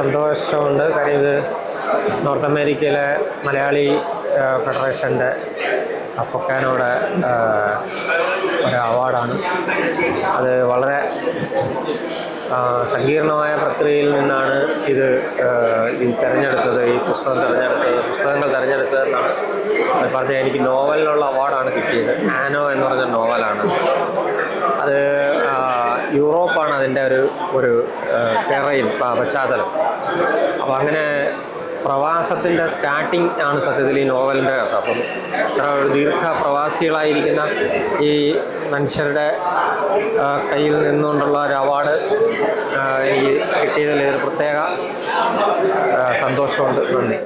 സന്തോഷമുണ്ട്. കാര്യം ഇത് നോർത്ത് അമേരിക്കയിലെ മലയാളി ഫെഡറേഷന്റെ അഫക്കാനോടെ ഒരു അവാർഡാണ്. അത് വളരെ സങ്കീർണമായ പ്രക്രിയയിൽ നിന്നാണ് ഇത് ഈ തിരഞ്ഞെടുത്തത് ഈ പുസ്തകം തിരഞ്ഞെടുത്തത് പുസ്തകങ്ങൾ തിരഞ്ഞെടുത്തതെന്നാണ് പറഞ്ഞത്. എനിക്ക് നോവലിനുള്ള അവാർഡാണ് കിട്ടിയത്. ആനോ എന്ന് പറഞ്ഞ നോവലാണ്. അതിന്റെ ഒരു ഒരു ചെറയിൽ പശ്ചാത്തലം. അപ്പോൾ അങ്ങനെ പ്രവാസത്തിന്റെ സ്റ്റാർട്ടിംഗ് ആണ് സത്യത്തിൽ ഈ നോവലിന്റെ കഥ. അപ്പം ഇത്ര ദീർഘ പ്രവാസികളായിരിക്കുന്ന ഈ മനുഷ്യരുടെ കയ്യിൽ നിന്നുകൊണ്ടുള്ള ഒരു അവാർഡ് എനിക്ക് കിട്ടിയതിൽ ഒരു പ്രത്യേക സന്തോഷമുണ്ട്. നന്ദി.